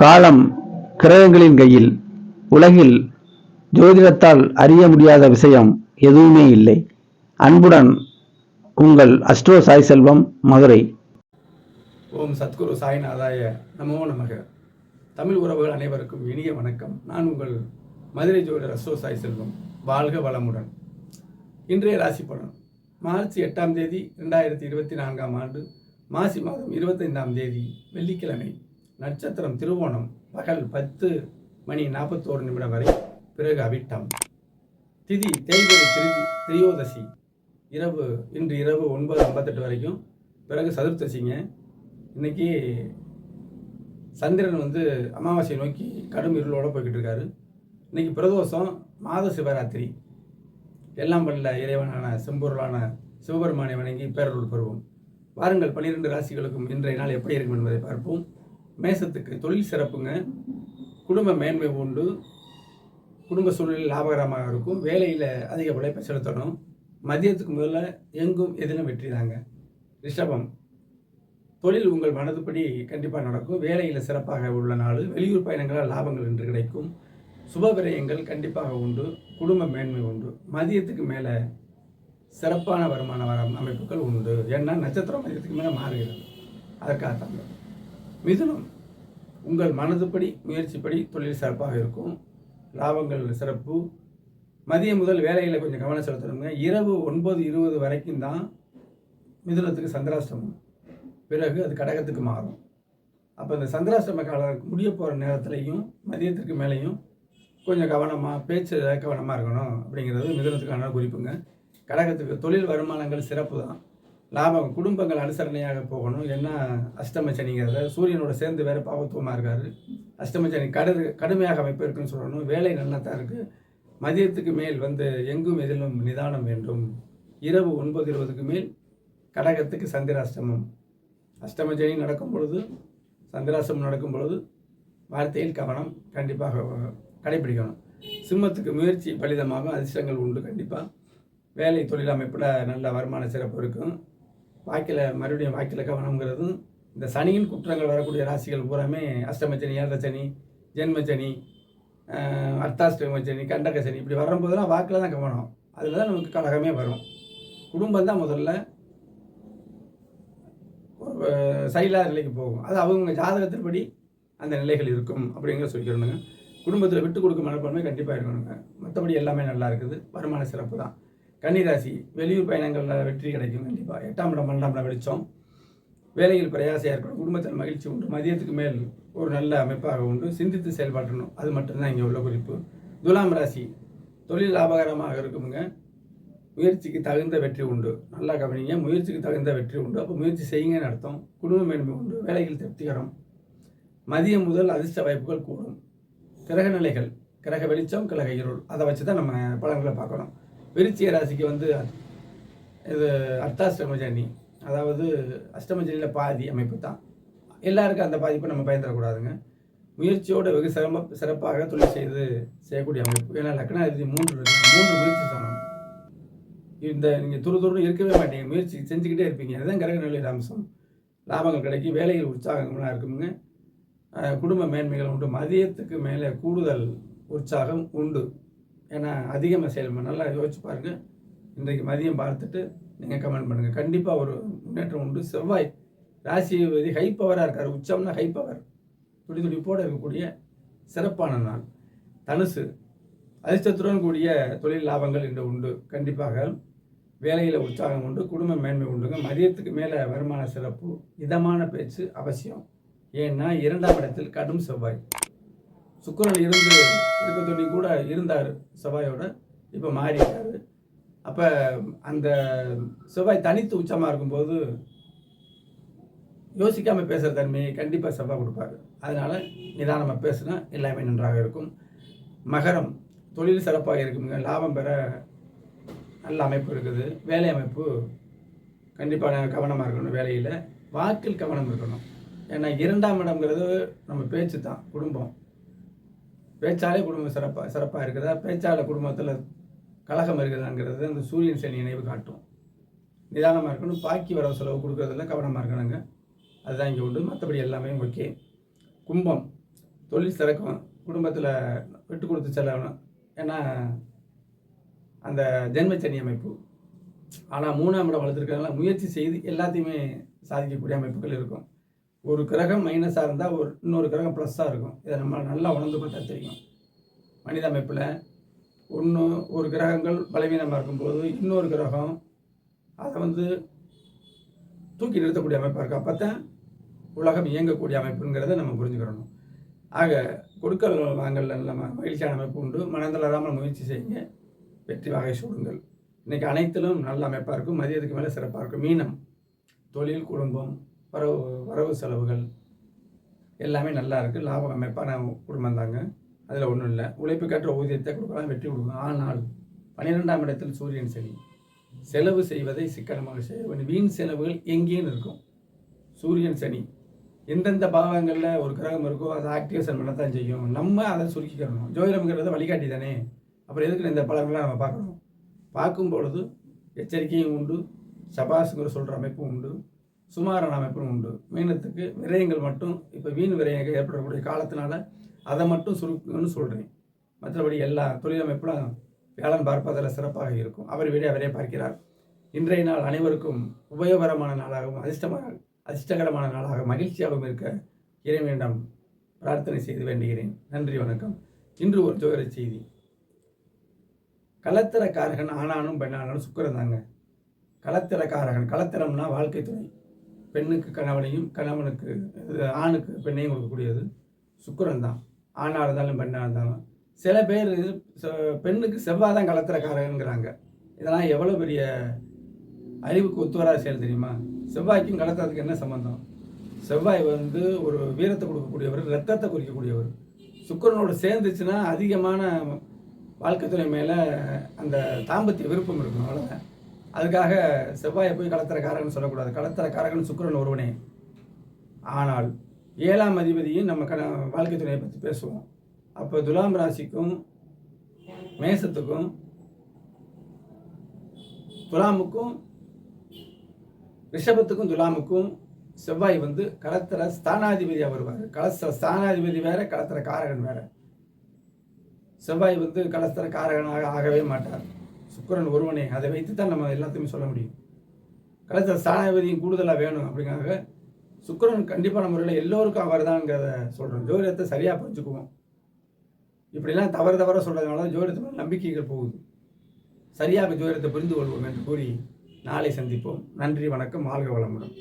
காலம் கிரகங்களின் கையில் உலகில் ஜோதிடத்தால் அறிய முடியாத விஷயம் எதுவுமே இல்லை. அன்புடன் உங்கள் அஸ்ட்ரோ சாய் செல்வம் மதுரை. ஓம் சத்குரு சாய்நாதாய நமோ நமக. தமிழ் உறவுகள் அனைவருக்கும் இனிய வணக்கம். நான் உங்கள் மதுரை ஜோதிடர் அஸ்ட்ரோ சாய் செல்வம். வாழ்க வளமுடன். இன்றைய ராசி பலன். மார்ச் எட்டாம் தேதி ரெண்டாயிரத்தி இருபத்தி நான்காம் ஆண்டு மாசி மாதம் இருபத்தைந்தாம் தேதி வெள்ளிக்கிழமை. நட்சத்திரம் திருவோணம் பகல் பத்து மணி நாற்பத்தோரு நிமிடம் வரை பிறகு அவிட்டம். திதி தேய்பிரை திரு திரியோதசி. இரவு இன்று இரவு ஒன்பது ஐம்பத்தெட்டு வரைக்கும் பிறகு சதுர்த்தசிங்க. இன்னைக்கு சந்திரன் வந்து அமாவாசையை நோக்கி கடும் இருளோடு போய்கிட்டு இருக்காரு. இன்னைக்கு பிரதோஷம் மாத சிவராத்திரி. எல்லாம் பண்ணல இறைவனான செம்பொருளான சிவபெருமானை வணங்கி பேரருள் பெறுவோம். வாருங்கள் பன்னிரெண்டு ராசிகளுக்கும் இன்றைய நாள் எப்படி இருக்கும் என்பதை பார்ப்போம். மேசத்துக்கு தொழில் சிறப்புங்க. குடும்ப மேன்மை உண்டு. குடும்ப சூழ்நிலை லாபகரமாக இருக்கும். வேலையில் அதிக உழைப்பை செலுத்தணும். மதியத்துக்கு முதல்ல எங்கும் எதிலும் வெற்றி தாங்க. ரிஷபம். தொழில் உங்கள் மனதுப்படி கண்டிப்பாக நடக்கும். வேலையில் சிறப்பாக உள்ள நாள். வெளியூர் பயணங்களால் லாபங்கள் என்று கிடைக்கும். சுப விரயங்கள் கண்டிப்பாக உண்டு. குடும்ப மேன்மை உண்டு. மதியத்துக்கு மேலே சிறப்பான வருமான வர அமைப்புகள் உண்டு. ஏன்னா நட்சத்திரம் மதியத்துக்கு மேலே மாறுகிறது. அதற்காக தான் மிதுனம். உங்கள் மனதுப்படி முயற்சிப்படி தொழில் சிறப்பாக இருக்கும். லாபங்கள் சிறப்பு. மதியம் முதல் வேலையில் கொஞ்சம் கவனம் செலுத்தணுங்க. இரவு ஒன்பது இருபது வரைக்கும் தான் மிதுனத்துக்கு சந்திராஷ்டமம். பிறகு அது கடகத்துக்கு மாறும். அப்போ இந்த சந்திராஷ்டம காலம் முடிய போகிற நேரத்துலையும் மதியத்திற்கு மேலேயும் கொஞ்சம் கவனமாக பேச்சு கவனமாக இருக்கணும் அப்படிங்கிறது மிதுனத்துக்கான குறிப்புங்க. கடகத்துக்கு தொழில் வருமானங்கள் சிறப்பு தான். லாபம் குடும்பங்கள் அனுசரணையாக போகணும். ஏன்னா அஷ்டம சனிங்கிறத சூரியனோட சேர்ந்து வேறு பாவத்துவமாக இருக்காரு. அஷ்டம சனி கடு கடுமையாக அமைப்பு இருக்குன்னு சொல்லணும். வேலை நல்லா தான் இருக்குது மதியத்துக்கு மேல் வந்து எங்கும் எதிலும் நிதானம் வேண்டும். இரவு ஒன்பது இருபதுக்கு மேல் கடகத்துக்கு சந்திராஷ்டமம். அஷ்டம சனி நடக்கும் பொழுது சந்திராஷ்டமம் நடக்கும் பொழுது வார்த்தையில் கவனம் கண்டிப்பாக கடைபிடிக்கணும். சிம்மத்துக்கு முயற்சி பலிதமாகும். அதிர்ஷ்டங்கள் உண்டு கண்டிப்பாக வேலை தொழில் அமைப்பில் நல்ல வருமான சிறப்பு இருக்கும். வாக்கில் மறுபடியும் வாக்கில் கவனம்ங்கிறதும் இந்த சனியின் குற்றங்கள் வரக்கூடிய ராசிகள் பூராமே அஷ்டமச்சனி ஏழரை ஜென்மச்சனி அர்த்தாஷ்டமச்சனி அர்த்தாஷ்டம கண்டக சனி இப்படி வரும்போதெல்லாம் வாக்கில் தான் கவனம். அதில் தான் நமக்கு கழகமே வரும். குடும்பம் தான் முதல்ல ஒரு சைலா நிலைக்கு போகும். அது அவங்க ஜாதகத்தின்படி அந்த நிலைகள் இருக்கும் அப்படிங்கிற சொல்லிக்கிறோங்க குடும்பத்தில் விட்டு கொடுக்கும் மனப்பான்மை கண்டிப்பாக இருக்கணுங்க. மற்றபடி எல்லாமே நல்லா இருக்குது. வருமான சிறப்பு தான். கன்னிராசி வெளியூர் பயணங்களில் வெற்றி கிடைக்கும் கண்டிப்பாக எட்டாம் இடம் பன்னெண்டாம் இடம் வெளிச்சம் வேலையில் பிரயாசம் ஏற்படும். குடும்பத்தில் மகிழ்ச்சி உண்டு. மதியத்துக்கு மேல் ஒரு நல்ல அமைப்பாக உண்டு. சிந்தித்து செயல்பாட்டணும் அது மட்டும்தான் இங்கே உள்ள குறிப்பு. துலாம் ராசி தொழில் லாபகரமாக இருக்குமுங்க. முயற்சிக்கு தகுந்த வெற்றி உண்டு. நல்லா கவனிங்க. முயற்சிக்கு தகுந்த வெற்றி உண்டு. அப்போ முயற்சி செய்யுங்கன்னு அர்த்தம். குடும்ப மேன்மை உண்டு. வேலைகள் திருப்திகரம். மதியம் முதல் அதிர்ஷ்ட வாய்ப்புகள் கூடும். கிரக நிலைகள் கிரக வெளிச்சம் கிரக இருள். அதை வச்சு தான் நம்ம பலன்களை பார்க்கணும். விருச்சிய ராசிக்கு வந்து இது அர்த்தாஷ்டம ஜனி அதாவது அஷ்டம ஜனியில் பாதி அமைப்பு தான். எல்லாருக்கும் அந்த பாதிப்பை நம்ம பயந்துடக்கூடாதுங்க முயற்சியோடு வெகு சிரம சிறப்பாக தொழில் செய்து செய்யக்கூடிய அமைப்பு. ஏன்னா லக்னாதிபதி மூன்று மூன்று முயற்சி சமம். இந்த நீங்கள் துரு துருன்னு இருக்கவே மாட்டீங்க. முயற்சி செஞ்சுக்கிட்டே இருப்பீங்க. அதுதான் கிரக நிலையில் அம்சம் லாபங்கள் கிடைக்கும் வேலையில் உற்சாகங்கள்லாம் இருக்குங்க குடும்ப மேன்மைகள் உண்டு. மதியத்துக்கு மேலே கூடுதல் உற்சாகம் உண்டு. ஏன்னா அதிகமாக செயல்பட நல்லா யோசிச்சு பாருங்கள் இன்றைக்கு மதியம் பார்த்துட்டு நீங்கள் கமெண்ட் பண்ணுங்கள் கண்டிப்பாக ஒரு முன்னேற்றம் உண்டு. செவ்வாய் ராசிபதி ஹை பவராக இருக்கார். உச்சம்னா ஹை பவர் துடி துடிப்போடு இருக்கக்கூடிய சிறப்பான நாள். தனுசு. அதிர்ஷ்டத்துடன் கூடிய தொழில் லாபங்கள் இன்று உண்டு. கண்டிப்பாக வேலையில் உற்சாகம் உண்டு. குடும்ப மேன்மை உண்டுங்க. மதியத்துக்கு மேலே வருமான சிறப்பு. இதமான பேச்சு அவசியம். ஏன்னா இரண்டாம் இடத்தில் கடும் செவ்வாய். சுக்கரன் இருந்து இருக்க துணி கூட இருந்தார் செவ்வாயோட. இப்போ மாறிட்டார். அப்போ அந்த செவ்வாய் தனித்து உச்சமாக இருக்கும்போது யோசிக்காமல் பேசுகிற தன்மையை கண்டிப்பாக செவ்வாய் கொடுப்பாரு. அதனால் நிதானமாக பேசுனா எல்லாமே நன்றாக இருக்கும். மகரம் தொழில் சிறப்பாக இருக்குங்க லாபம் பெற நல்ல அமைப்பு இருக்குது. வேலை அமைப்பு கண்டிப்பாக கவனமாக இருக்கணும் வேலையில். வாக்கில் கவனம் இருக்கணும். ஏன்னா இரண்டாம் இடம்ங்கிறது நம்ம பேச்சு தான் குடும்பம். பேச்சாலே குடும்பம் சிறப்பாக சிறப்பாக இருக்குதா பேச்சால குடும்பத்தில் கலகம் இருக்குதாங்கிறது அந்த சூரியன் சனி நினைவு காட்டும். நிதானமாக இருக்கணும் பாக்கி வரவு செலவு கொடுக்குறதுல கவனமாக இருக்கணுங்க. அதுதான் இங்கே உண்டு. மற்றபடி எல்லாமே ஓகே. கும்பம் தொழில் சிறக்கும் குடும்பத்தில் விட்டு கொடுத்து செல்லணும். ஏன்னா அந்த ஜென்மச்சனி அமைப்பு. ஆனால் மூணாம் இடம் வளர்த்துருக்கனால முயற்சி செய்து எல்லாத்தையுமே சாதிக்கக்கூடிய அமைப்புகள் இருக்கும். ஒரு கிரகம் மைனஸாக இருந்தால் ஒரு இன்னொரு கிரகம் ப்ளஸ்ஸாக இருக்கும். இதை நம்ம நல்லா உணர்ந்து பார்த்தா தெரியும். மனித அமைப்பில் ஒன்று ஒரு கிரகங்கள் பலவீனமாக இருக்கும்போது இன்னொரு கிரகம் அதை வந்து தூக்கி நிறுத்தக்கூடிய அமைப்பாக இருக்கும் அப்போ தான் உலகம் இயங்கக்கூடிய அமைப்புங்கிறத நம்ம புரிஞ்சுக்கிறணும். ஆக கொடுக்கல் வாங்கல் நம்ம மகிழ்ச்சியான அமைப்பு உண்டு. மனந்தளராமல் முயற்சி செய்யுங்க. வெற்றி வகை சூடுங்கள். இன்றைக்கி அனைத்திலும் நல்ல அமைப்பாக இருக்கும். மதியத்துக்கு மேலே சிறப்பாக இருக்கும். மீனம் தொழில் குடும்பம் வரவு வரவு செலவுகள் எல்லாமே நல்லா இருக்குது லாபம் அமைப்பான குடும்பம் தாங்க. அதில் ஒன்றும் இல்லை. உழைப்புக்கேற்ற ஊதியத்தை கொடுக்கலாம் வெற்றி கொடுக்கலாம். ஆனால் பன்னிரெண்டாம் இடத்தில் சூரியன் சனி. செலவு செய்வதை சிக்கனமாக செய்ய வேண்டும். வீண் செலவுகள் எங்கேயும் இருக்கும். சூரியன் சனி. எந்தெந்த பாவங்களில் ஒரு கிரகம் இருக்கோ அதை ஆக்டிவேஷன் பண்ணத்தான் செய்யும். நம்ம அதை சுருக்கிக்கிறணும் ஜோதிடம்ங்கிறது வழிகாட்டி தானே. அப்புறம் எதுக்கு இந்த பலன்களை நம்ம பார்க்கணும். பார்க்கும் பொழுது எச்சரிக்கையும் உண்டு. சபாசுங்கிற சொல்கிற அமைப்பும் உண்டு. சுமாரான அமைப்பும் உண்டு. மீனத்துக்கு விரயங்கள் மட்டும் இப்போ வீண் விரயங்கள் ஏற்படக்கூடிய காலத்தினால அதை மட்டும் சுருக்குன்னு சொல்கிறேன் மற்றபடி எல்லா தொழில் வேளாண் பார்ப்பதில் சிறப்பாக இருக்கும். அவர் வீடு அவரே பார்க்கிறார். இன்றைய நாள் அனைவருக்கும் உபயோகரமான நாளாகவும் அதிர்ஷ்டமாக அதிர்ஷ்டகரமான நாளாக மகிழ்ச்சியாகவும் இருக்க இறைவனிடம் பிரார்த்தனை செய்து வேண்டுகிறேன். நன்றி வணக்கம். இன்று ஒரு ஜோதிட செய்தி. கலத்திரக்காரகன் ஆணானும் பெண்ணானாலும் சுக்கரன் தாங்க. கலத்திரக்காரகன் கலத்திரம்னா வாழ்க்கை துணை பெண்ணுக்கு கணவனையும் கணவனுக்கு ஆணுக்கு பெண்ணையும் கொடுக்கக்கூடியது. சுக்கரன் தான் ஆணாக இருந்தாலும் பெண்ணாக இருந்தாலும். சில பேர் செ- பெண்ணுக்கு செவ்வாய் தான் கலத்திரக்காரங்கிறாங்க இதெல்லாம் எவ்வளோ பெரிய அறிவுக்கு ஒத்துவராக செயல் தெரியுமா? செவ்வாய்க்கும் கலத்துறதுக்கு என்ன சம்மந்தம் செவ்வாய் வந்து ஒரு வீரத்தை கொடுக்கக்கூடியவர் ரத்தத்தை குறிக்கக்கூடியவர். சுக்கரனோடு சேர்ந்துச்சுன்னா அதிகமான வாழ்க்கை துறை மேலே அந்த தாம்பத்திய விருப்பம் இருக்கும் அவ்வளோதான் அதுக்காக செவ்வாயை போய் கலத்திரக்காரகன் சொல்லக்கூடாது. கலத்திரக்காரகன் சுக்கரன் ஒருவனே. ஆனால் ஏழாம் அதிபதியும் நம்ம கண வாழ்க்கை துணையை பற்றி பேசுவோம். அப்போ துலாம் ராசிக்கும் மேசத்துக்கும் துலாமுக்கும் ரிஷபத்துக்கும் துலாமுக்கும் செவ்வாய் வந்து கலத்திர ஸ்தானாதிபதியாக வருவார். கலஸ்திர ஸ்தானாதிபதி வேற கலத்துற காரகன் வேற. செவ்வாய் வந்து கலஸ்திர காரகனாக ஆகவே மாட்டார். சுக்கிரன் ஒருவனே அதை வைத்து தான் நம்ம எல்லாத்தையுமே சொல்ல முடியும். கலத்திர ஸ்தானாதிபதியும் கூடுதலாக வேணும் அப்படிங்காக சுக்கரன் கண்டிப்பான முறையில் எல்லோருக்கும் அவர் தான்ங்கிறத சொல்கிறோம் ஜோதிடத்தை சரியாக புரிஞ்சுக்குவோம். இப்படிலாம் தவறு தவற சொல்கிறதுனால தான் ஜோதிடத்து நம்பிக்கைகள் போகுது. சரியாக ஜோதிடத்தை புரிந்து கொள்வோம் என்று கூறி நாளை சந்திப்போம். நன்றி வணக்கம் வாழ்க வளமுடன்.